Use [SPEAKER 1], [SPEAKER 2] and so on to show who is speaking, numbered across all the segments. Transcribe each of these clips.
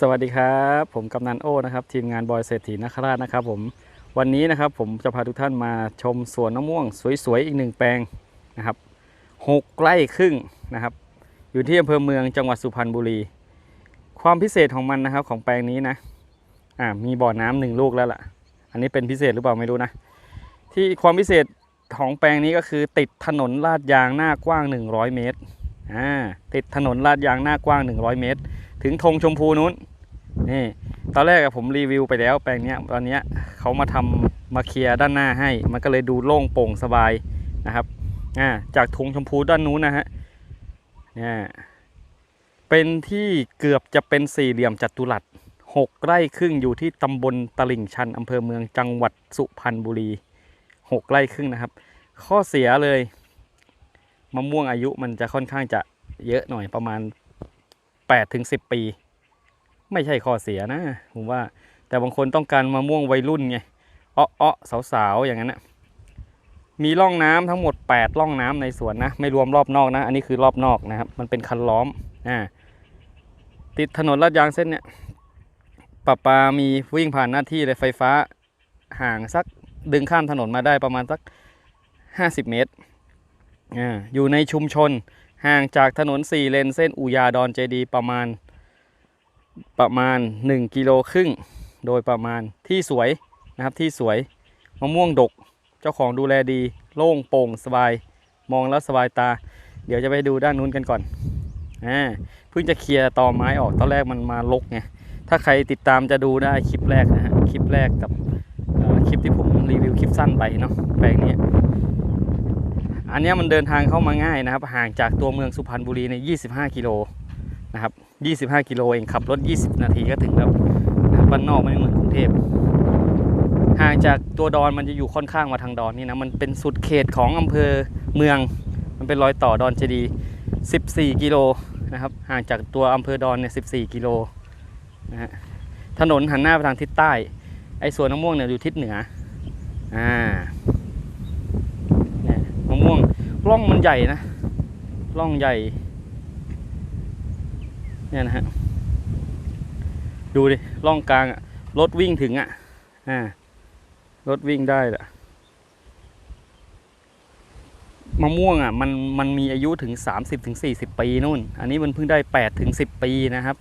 [SPEAKER 1] สวัสดีครับ ผมกำนันโอ้นะครับ ทีมงานบอยเศรษฐีนคราชนะครับ ผมวันนี้นะครับผมจะพาทุกท่านมาชมสวนมะม่วงสวยๆอีกหนึ่งแปลงนะครับหกไร่ครึ่งนะครับ อยู่ที่อำเภอเมืองจังหวัดสุพรรณบุรี ความพิเศษของมันนะครับของแปลงนี้นะอ่ามีบ่อน้ำหนึ่งลูกแล้วล่ะ อันนี้เป็นพิเศษหรือเปล่าไม่รู้นะ ที่ความพิเศษของแปลงนี้ก็คือติดถนนลาดยางหน้ากว้าง 100 เมตรอ่าติดถนนลาดยางหน้ากว้าง 100 เมตร ถึงธงชมพูนู้น นี่ ตอนแรกผมรีวิวไปแล้วแปลงเนี้ยตอนเนี้ยเขามาทำมาเคลียร์ด้านหน้าให้ มันก็เลยดูโล่งโปร่งสบายนะครับอ่าจากธงชมพูด้านนู้นนะฮะเนี่ยเป็นที่เกือบจะเป็นสี่เหลี่ยมจัตุรัสหกไร่ครึ่งอยู่ที่ตำบลตลิ่งชันอำเภอเมืองจังหวัดสุพรรณบุรีหกไร่ครึ่งนะครับ ข้อเสียเลยมะม่วงอายุมันจะค่อนข้างจะเยอะหน่อยประมาณ 8ถึง10 ปี ไม่ใช่ข้อเสียนะผมว่า แต่บางคนต้องการมะม่วงวัยรุ่นไงอ้ออ้อสาวๆอย่างนั้นนะมีร่องน้ำทั้งหมด 8 ร่องน้ำในสวนนะ ไม่รวมรอบนอกนะ อันนี้คือรอบนอกนะครับ มันเป็นคันล้อมอ่าติดถนนลาดยางเส้นเนี่ยปะปามีวิ่งผ่านหน้าที่เลยไฟฟ้าห่างสักดึงข้ามถนนมาได้ประมาณสัก 50 เมตรอ่าอยู่ในชุมชน ห่างจากถนน 4 เลนเส้นอุยาดอนเจดีประมาณประมาณ 1 กิโลครึ่ง โดยประมาณที่สวยนะครับที่สวยมะม่วงดกเจ้าของดูแลดี โล่งโปร่งสบายมองแล้วสบายตา เดี๋ยวจะไปดูด้านนู้นกันก่อนอ่าเพิ่งจะเคลียร์ตอไม้ออกตอนแรกมันมาลกไงถ้าใครติดตามจะดูได้คลิปแรกนะฮะคลิปแรกกับคลิปที่ผมรีวิวคลิปสั้นไปเนาะแปลงนี้ อันนี้มันเดินทางเข้ามาง่ายนะครับ ห่างจากตัวเมืองสุพรรณบุรีใน 25 กิโลนะครับ 25 กิโลเองขับรถ 20 นาทีก็ถึงแล้วนะครับบ้านนอกไม่เหมือนกรุงเทพห่างจากตัวดอนมันจะอยู่ค่อนข้างมาทางดอนนี่นะมันเป็นสุดเขตของอำเภอเมือง มันเป็นรอยต่อดอนเจดี 14 กิโลนะครับ ห่างจากตัวอำเภอดอนเนี่ย 14 กิโลนะฮะถนนหันหน้าไปทางทิศใต้ ไอ้สวนมะม่วงเนี่ยอยู่ทิศเหนืออ่า วงร่องมันใหญ่นะร่องใหญ่ เนี่ยนะฮะ ดูดิร่องกลางอะรถวิ่งถึงอะอ่ารถวิ่งได้แหละมะม่วงอะมันมันมีอายุถึง 30ถึง40ปีนู่น อันนี้มันเพิ่งได้8ถึง10 ปีนะครับ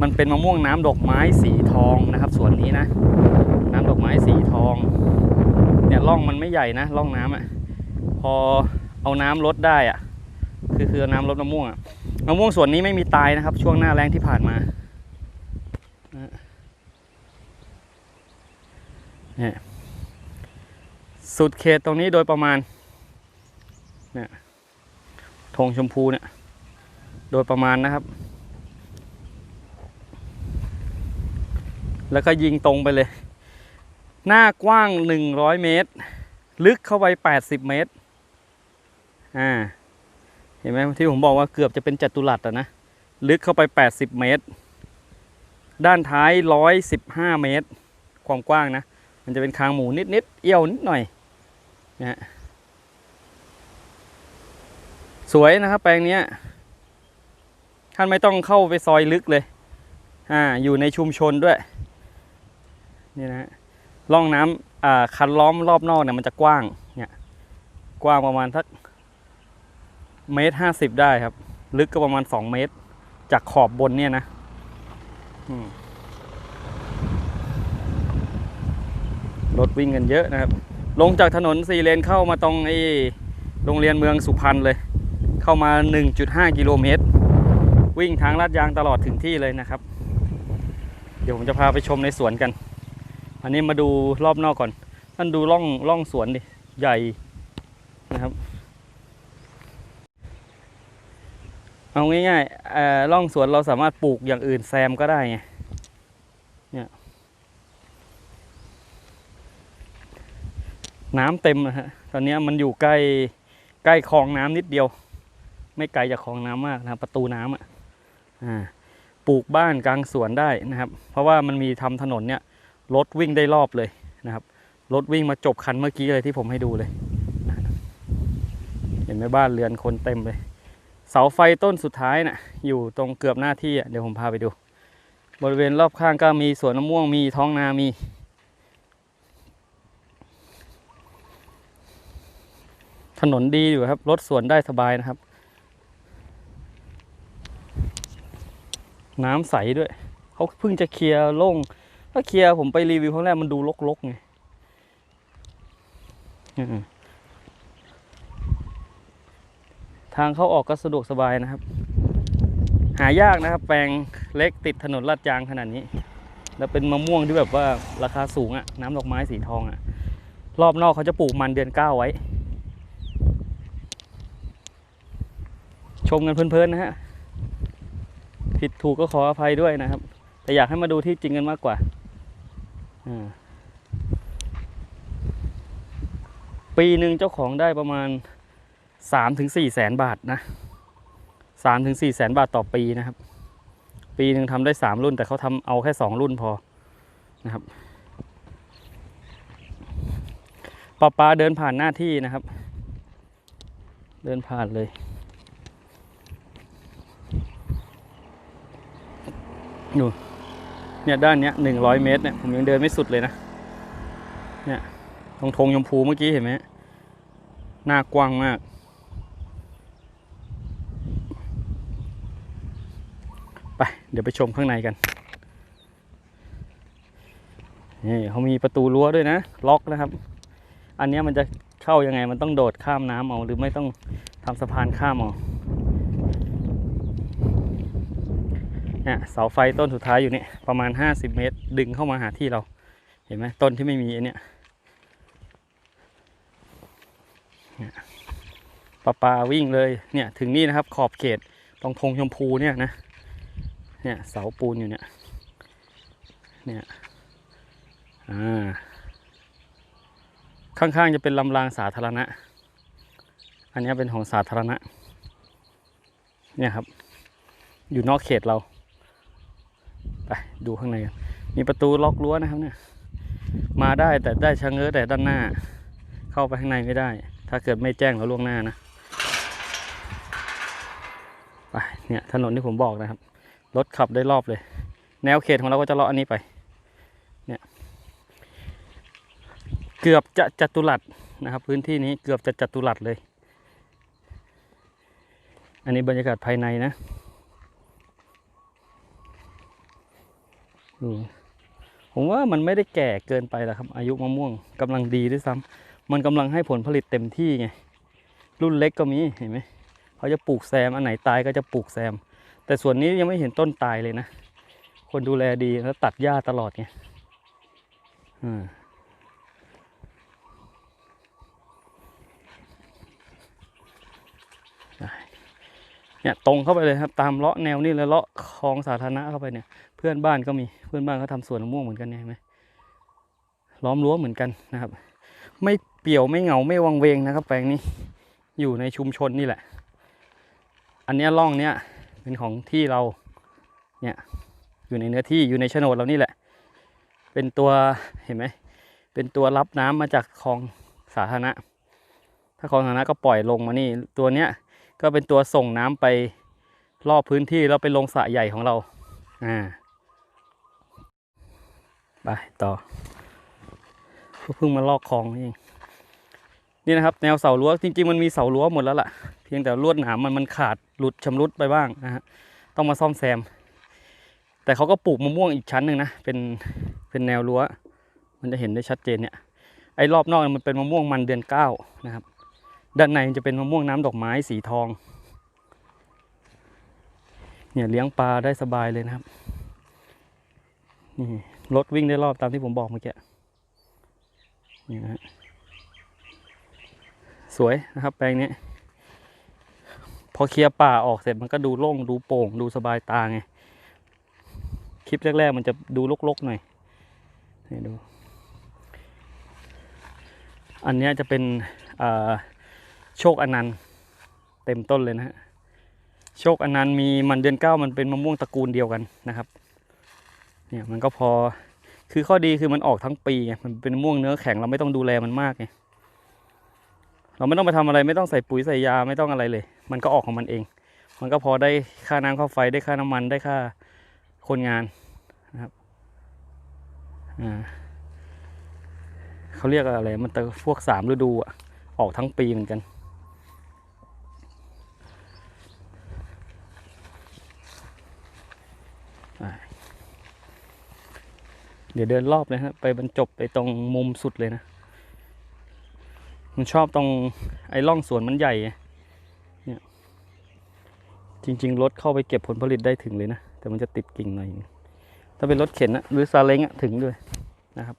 [SPEAKER 1] มันเป็นมะม่วงน้ำดอกไม้สีทองนะครับส่วนนี้นะ น้ำดอกไม้สีทอง เนี่ยร่องมันไม่ใหญ่นะร่องน้ำอะพอ เอาน้ำลดได้อะ คือคือน้ำลดมะม่วงอะมะม่วงสวนนี้ไม่มีตายนะครับ ช่วงหน้าแรงที่ผ่านมานะเนี่ยสุดเขตตรงนี้โดยประมาณเนี่ยธงชมพูเนี่ย โดยประมาณนะครับ แล้วก็ยิงตรงไปเลย หน้ากว้าง 100 เมตร ลึกเข้าไป 80 เมตร อ่า เห็นไหมที่ผมบอกว่าเกือบจะเป็นจัตุรัสอะนะ ลึกเข้าไป 80 เมตร ด้านท้าย 115 เมตร ความกว้างนะ มันจะเป็นคางหมูนิดๆ เอี้ยวนิดหน่อยนะสวยนะครับ แปลงนี้ท่านไม่ต้องเข้าไปซอยลึกเลย อ่า อยู่ในชุมชนด้วยนี่นะฮะร่องน้ำอ่าคันล้อมรอบนอกเนี่ยมันจะกว้างเนี่ยกว้างประมาณสัก เมตรห้าสิบได้ครับ ลึกก็ประมาณสองเมตร จากขอบบนเนี่ยนะรถวิ่งกันเยอะนะครับ ลงจากถนนสี่เลนเข้ามาตรงไอ้โรงเรียนเมืองสุพรรณเลย เข้ามา 1.5 กิโลเมตร วิ่งทางลาดยางตลอดถึงที่เลยนะครับ เดี๋ยวผมจะพาไปชมในสวนกัน อันนี้มาดูรอบนอกก่อน ท่านดูร่องร่องสวนดิ ใหญ่นะครับ เอาง่ายๆล่อร่องสวนเราสามารถปลูกอย่างอื่นแซมก็ได้ไง เนี่ยน้ำเต็มนะฮะ ตอนนี้มันอยู่ใกล้ใกล้คลองน้ำนิดเดียว ไม่ไกลจากคลองน้ำมากนะประตูน้ำอะอ่าปลูกบ้านกลางสวนได้นะครับ เพราะว่ามันมีทำถนนเนี่ยรถวิ่งได้รอบเลยนะครับ รถวิ่งมาจบคันเมื่อกี้เลยที่ผมให้ดูเลย เห็นไหมบ้านเรือนคนเต็มเลย เสาไฟต้นสุดท้ายน่ะอยู่ตรงเกือบหน้าที่อะเดี๋ยวผมพาไปดู บริเวณรอบข้างก็มีสวนมะม่วงมีท้องนามีถนนดีอยู่ครับ รถสวนได้สบายนะครับ น้ำใสด้วย เขาเพิ่งจะเคลียร์โล่งถ้าเคลียร์ผมไปรีวิวครั้งแรกมันดูรกๆไงอืม ทางเข้าออกก็สะดวกสบายนะครับ หายากนะครับ แปลงเล็กติดถนนลาดยางขนาดนี้ แล้วเป็นมะม่วงที่แบบว่าราคาสูงอะน้ำดอกไม้สีทองอะรอบนอกเขาจะปลูกมันเดือนเก้าไว้ ชมกันเพลินๆนะฮะผิดถูกก็ขออภัยด้วยนะครับ แต่อยากให้มาดูที่จริงกันมากกว่าอ่าปีหนึ่งเจ้าของได้ประมาณ สามถึงสี่แสนบาทนะสามถึงสี่แสนบาทต่อปีนะครับ ปีหนึ่งทำได้สามรุ่น แต่เขาทำเอาแค่สองรุ่นพอนะครับปาปลาเดินผ่านหน้าที่นะครับ เดินผ่านเลย ดูเนี่ยด้านเนี้ยหนึ่งร้อยเมตรเนี่ยผมยังเดินไม่สุดเลยนะ เนี่ยตรงธงยมพูเมื่อกี้เห็นไหมหน้ากว้างมาก ไป เดี๋ยวไปชมข้างในกัน นี่เขามีประตูรั้วด้วยนะ ล็อกนะครับ อันนี้มันจะเข้ายังไงมันต้องโดดข้ามน้ำเอาหรือไม่ต้องทำสะพานข้ามเอาเนี่ยเสาไฟต้นสุดท้ายอยู่นี่ประมาณ 50 เมตร ดึงเข้ามาหาที่เรา เห็นไหมต้นที่ไม่มีอ้เนี่ยเนี่ยปลาปลาวิ่งเลยเนี่ยถึงนี่นะครับขอบเขตตรงธงชมพูเนี่ยนะ เนี่ยเสาปูนอยู่เนี่ย เนี่ย อ่า ข้างๆจะเป็นลำรางสาธารณะ อันนี้เป็นของสาธารณะ เนี่ยครับ อยู่นอกเขตเรา ไปดูข้างในกัน มีประตูล็อกรั้วนะครับเนี่ย มาได้แต่ได้ชะเง้อแต่ด้านหน้า เข้าไปข้างในไม่ได้ ถ้าเกิดไม่แจ้งเราล่วงหน้านะ ไป เนี่ยถนนที่ผมบอกนะครับ รถขับได้รอบเลย แนวเขตของเราก็จะเลาะอันนี้ไป เนี่ย เกือบจะจัตุรัสนะครับ พื้นที่นี้เกือบจะจัตุรัสเลย อันนี้บรรยากาศภายในนะอืมผมว่ามันไม่ได้แก่เกินไปหรอกครับอายุมะม่วงกำลังดีด้วยซ้ำมันกำลังให้ผลผลิตเต็มที่ไง รุ่นเล็กก็มีเห็นไหมเขาจะปลูกแซมอันไหนตายก็จะปลูกแซม แต่ส่วนนี้ยังไม่เห็นต้นตายเลยนะ คนดูแลดีแล้วตัดหญ้าตลอดไงอ่าเนี่ยตรงเข้าไปเลยครับ ตามเลาะแนวนี่เลยเลาะคลองสาธารณะเข้าไปเนี่ย เพื่อนบ้านก็มีเพื่อนบ้านเขาทำสวนมะม่วงเหมือนกันเนี่ยเห็นไหมล้อมรั้วเหมือนกันนะครับ ไม่เปี่ยวไม่เหงาไม่วังเวงนะครับ แปลงนี้อยู่ในชุมชนนี่แหละ อันนี้ร่องเนี้ย เป็นของที่เราเนี่ยอยู่ในเนื้อที่อยู่ในโฉนดเรานี่แหละ เป็นตัวเห็นไหมเป็นตัวรับน้ำมาจากคลองสาธารณะ ถ้าคลองสาธารณะก็ปล่อยลงมานี่ ตัวเนี้ยก็เป็นตัวส่งน้ำไปรอบพื้นที่แล้วไปลงสระใหญ่ของเราอ่าไปต่อเพิ่งมาลอกคลองนี่เองนี่นะครับ แนวเสารั้วจริงๆมันมีเสารั้วหมดแล้วล่ะ เพียงแต่ลวดหนามมันมันขาดหลุดชำรุดไปบ้างนะฮะต้องมาซ่อมแซม แต่เขาก็ปลูกมะม่วงอีกชั้นหนึ่งนะเป็นเป็นแนวรั้ว มันจะเห็นได้ชัดเจนเนี่ยไอ้รอบนอกมันเป็นมะม่วงมันเดือนเก้านะครับ ด้านในจะเป็นมะม่วงน้ำดอกไม้สีทองเนี่ยเลี้ยงปลาได้สบายเลยนะครับนี่รถวิ่งได้รอบตามที่ผมบอกเมื่อกี้นี่นะฮะสวยนะครับแปลงนี้ พอเคลียร์ป่าออกเสร็จมันก็ดูโล่งดูโปร่งดูสบายตาไง คลิปแรก ๆ มันจะดูลกๆหน่อยนี่ดู อันนี้จะเป็นโชคอนันต์เต็มต้นเลยนะฮะโชคอนันต์มีมันเดือนเก้ามันเป็นมะม่วงตระกูลเดียวกันนะครับเนี่ยมันก็พอคือข้อดีคือมันออกทั้งปีไงมันเป็นมะม่วงเนื้อแข็งเราไม่ต้องดูแลมันมากไงเราไม่ต้องไปทำอะไรไม่ต้องใส่ปุ๋ยใส่ยาไม่ต้องอะไรเลย มันก็ออกของมันเอง มันก็พอได้ค่าน้ำค่าไฟได้ค่าน้ำมันได้ค่าคนงานนะครับอ่าเขาเรียกอะไร มันแต่พวกสามฤดูอะออกทั้งปีเหมือนกัน เดี๋ยวเดินรอบเลยฮะ ไปบรรจบไปตรงมุมสุดเลยนะ มันชอบตรงไอ้ร่องสวนมันใหญ่ จริง ๆ รถเข้าไปเก็บผลผลิตได้ถึงเลยนะ แต่มันจะติดกิ่งหน่อย ถ้าเป็นรถเข็นนะหรือซาเล้งอะถึงด้วยนะครับ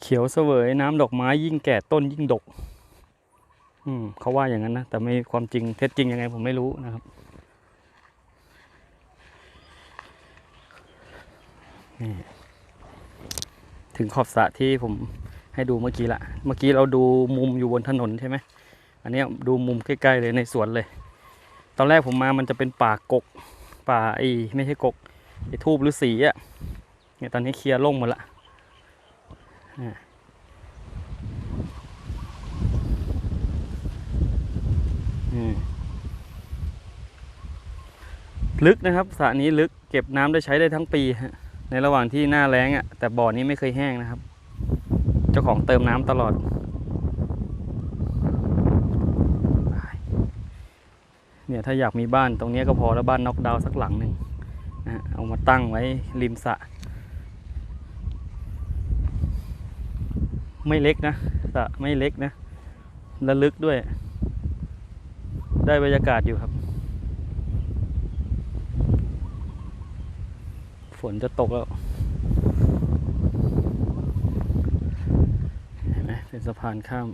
[SPEAKER 1] เขียวเสวยน้ำดอกไม้ยิ่งแก่ต้นยิ่งดก อืมเขาว่าอย่างนั้นนะ แต่ไม่ความจริงเท็จจริงยังไงผมไม่รู้นะครับนี่ถึงขอบสระที่ผมให้ดูเมื่อกี้ละ เมื่อกี้เราดูมุมอยู่บนถนนใช่ไหม อันนี้ดูมุมใกล้ๆเลยในสวนเลย ตอนแรกผมมามันจะเป็นป่ากก ป่าไอ้ไม่ใช่กกไอ้ทูบหรือสีอะเนี่ยตอนนี้เคลียร์โล่งหมดละอ่าลึกนะครับสระนี้ลึกเก็บน้ำได้ใช้ได้ทั้งปีฮะในระหว่างที่หน้าแล้งอะแต่บ่อนี้ไม่เคยแห้งนะครับ เจ้าของเติมน้ำตลอด เนี่ยถ้าอยากมีบ้านตรงนี้ก็พอแล้วบ้านน็อกดาวสักหลังหนึ่งนะเอามาตั้งไว้ริมสระไม่เล็กนะสระไม่เล็กนะและลึกด้วย ได้บรรยากาศอยู่ครับ ฝนจะตกแล้วเห็นไหมเป็นสะพานข้าม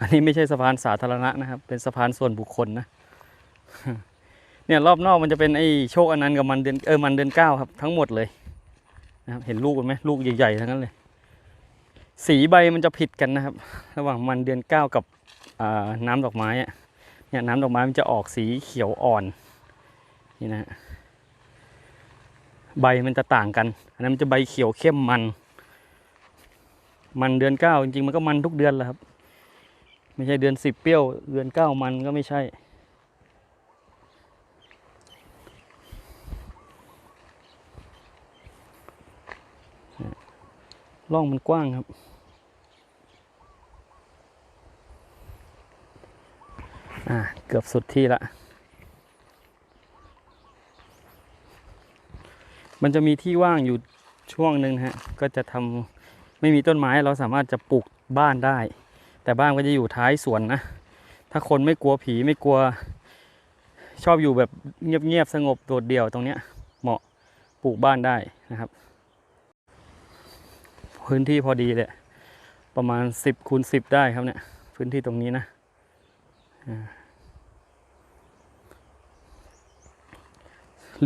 [SPEAKER 1] อันนี้ไม่ใช่สะพานสาธารณะนะครับ เป็นสะพานส่วนบุคคลนะ เนี่ยรอบนอกมันจะเป็นไอ้โชคอนันต์กับมันเดือนเออมันเดือนเก้าครับ ทั้งหมดเลยนะครับ เห็นลูกกันไหมลูกใหญ่ๆทั้งนั้นเลย สีใบมันจะผิดกันนะครับ ระหว่างมันเดือนเก้ากับน้ำดอกไม้อะเนี่ยน้ำดอกไม้มันจะออกสีเขียวอ่อนนี่นะฮะใบมันจะต่างกัน อันนั้นมันจะใบเขียวเข้มมัน มันเดือนเก้าจริงๆมันก็มันทุกเดือนแหละครับ ไม่ใช่เดือนสิบเปรี้ยว เดือนเก้ามันก็ไม่ใช่ ร่องมันกว้างครับ อ่า เกือบสุดที่ละ มันจะมีที่ว่างอยู่ช่วงหนึ่งฮะ ก็จะทำไม่มีต้นไม้เราสามารถจะปลูกบ้านได้ แต่บ้านก็จะอยู่ท้ายสวนนะ ถ้าคนไม่กลัวผีไม่กลัว ชอบอยู่แบบเงียบๆสงบโดดเดี่ยวตรงเนี้ย เหมาะปลูกบ้านได้นะครับ พื้นที่พอดีเลยประมาณสิบคูณสิบได้ครับเนี่ย พื้นที่ตรงนี้นะ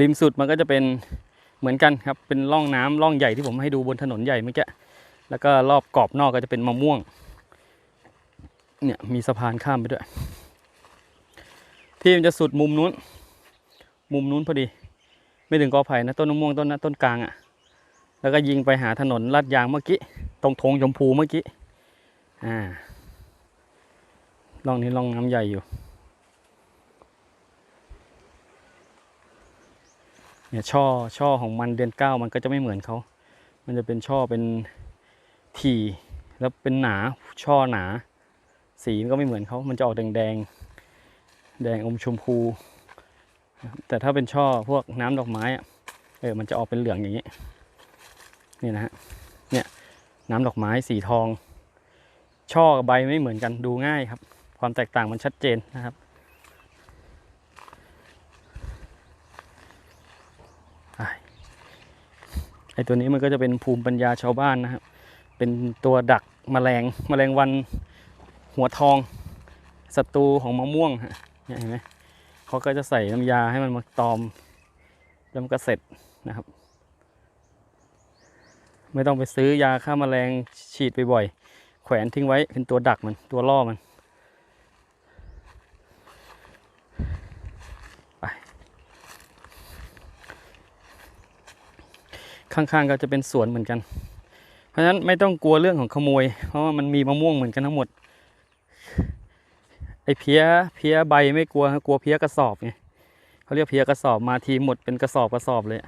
[SPEAKER 1] ริมสุดมันก็จะเป็นเหมือนกันครับ เป็นร่องน้ำร่องใหญ่ที่ผมให้ดูบนถนนใหญ่เมื่อกี้ แล้วก็รอบกรอบนอกก็จะเป็นมะม่วง เนี่ยมีสะพานข้ามไปด้วย ที่มันจะสุดมุมนู้น มุมนู้นพอดี ไม่ถึงกอไผ่นะต้นมะม่วงต้นนั้นต้นกลางอะ่ะ แล้วก็ยิงไปหาถนนลาดยางเมื่อกี้ตรงธงชมพูเมื่อกี้อ่าร่องนี้ร่องน้ำใหญ่อยู่เนี่ยช่อช่อของมันเดือนเก้ามันก็จะไม่เหมือนเขา มันจะเป็นช่อเป็นถี่แล้วเป็นหนาช่อหนา สีมันก็ไม่เหมือนเขามันจะออกแดงแดงแดงอมชมพู แต่ถ้าเป็นช่อพวกน้ำดอกไม้อะเออมันจะออกเป็นเหลืองอย่างนี้นี่นะฮะเนี่ยน้ำดอกไม้สีทอง ช่อกับใบไม่เหมือนกันดูง่ายครับ ความแตกต่างมันชัดเจนนะครับไอตัวนี้มันก็จะเป็นภูมิปัญญาชาวบ้านนะครับเป็นตัวดักแมลงแมลงวัน หัวทองศัตรูของมะม่วงฮะเนี่ยเห็นไหมเขาก็จะใส่น้ำยาให้มันมาตอมแล้วมันก็เสร็จนะครับ ไม่ต้องไปซื้อยาฆ่าแมลงฉีดไปบ่อย แขวนทิ้งไว้เป็นตัวดักมันตัวล่อมันข้างๆก็จะเป็นสวนเหมือนกัน เพราะฉะนั้นไม่ต้องกลัวเรื่องของขโมย เพราะว่ามันมีมะม่วงเหมือนกันทั้งหมด เพี้ยเพี้ยใบไม่กลัวกลัวเพี้ยกระสอบไงเขาเรียกเพี้ยกระสอบมาทีหมดเป็นกระสอบกระสอบเลย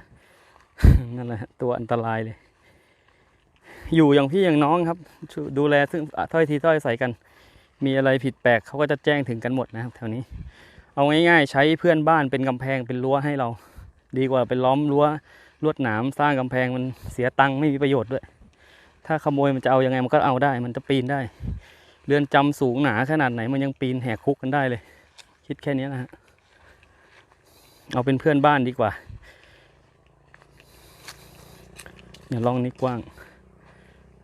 [SPEAKER 1] นั่นแหละตัวอันตรายเลย อยู่อย่างพี่อย่างน้องครับ ดูแลซึ่งถ้อยทีถ้อยใส่กัน มีอะไรผิดแปลกเขาก็จะแจ้งถึงกันหมดนะครับแถวนี้ เอาง่ายๆ ใช้เพื่อนบ้านเป็นกำแพงเป็นรั้วให้เรา ดีกว่าเป็นล้อมรั้วลวดหนามสร้างกำแพงมันเสียตังค์ไม่มีประโยชน์ด้วย ถ้าขโมยมันจะเอายังไงมันก็เอาได้ มันจะปีนได้ เรือนจำสูงหนาขนาดไหนมันยังปีนแหกคุกกันได้เลย คิดแค่นี้นะฮะ เอาเป็นเพื่อนบ้านดีกว่าเดี๋ยวลองนี้กว้าง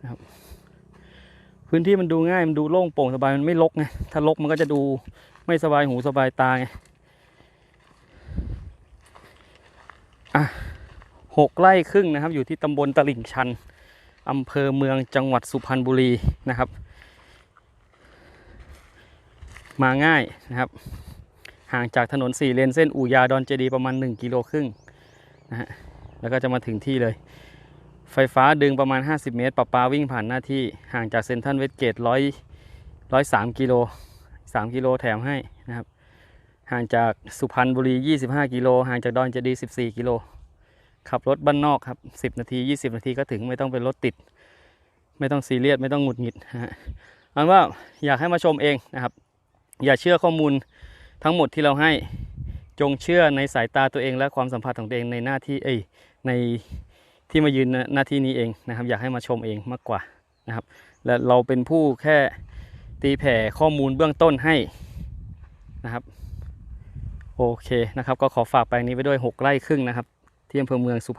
[SPEAKER 1] นะครับ พื้นที่มันดูง่ายมันดูโล่งโปร่งสบายมันไม่รกไงถ้ารกมันก็จะดูไม่สบายหูสบายตาไงอะหกไร่ครึ่งนะครับ อยู่ที่ตำบลตลิ่งชันอำเภอเมืองจังหวัดสุพรรณบุรีนะครับ มาง่ายนะครับ ห่างจากถนนสี่เลนเส้นอู่ยาดอนเจดีประมาณ 1 กิโลครึ่งนะฮะแล้วก็จะมาถึงที่เลย ไฟฟ้าดึงประมาณ 50 เมตรปะปาวิ่งผ่านหน้าที่ห่างจากเซ็นทรัลเวสเกตร้อยร้อยสามกิโลสามกิโลแถมให้นะครับ ห่างจากสุพรรณบุรี 25 กิโลห่างจากดอนเจดี 14 กิโลขับรถบ้านนอกครับ 10 นาที 20 นาทีก็ถึงไม่ต้องเป็นรถติด ไม่ต้องซีเรียสไม่ต้องหงุดหงิดนะฮะอันว่าอยากให้มาชมเองนะครับ อย่าเชื่อข้อมูลทั้งหมดที่เราให้จงเชื่อในสายตาตัวเองและความสัมผัสของตัวเองในหน้าที่เอ้ยในที่มายืนหน้าที่นี้เองนะครับ อยากให้มาชมเองมากกว่านะครับ และเราเป็นผู้แค่ตีแผ่ข้อมูลเบื้องต้นให้นะครับโอเคนะครับ ก็ขอฝากแปนี้ไว้ด้วย 6 ไร่ครึ่งนะครับ ที่อำเภอเมืองสุพรรณ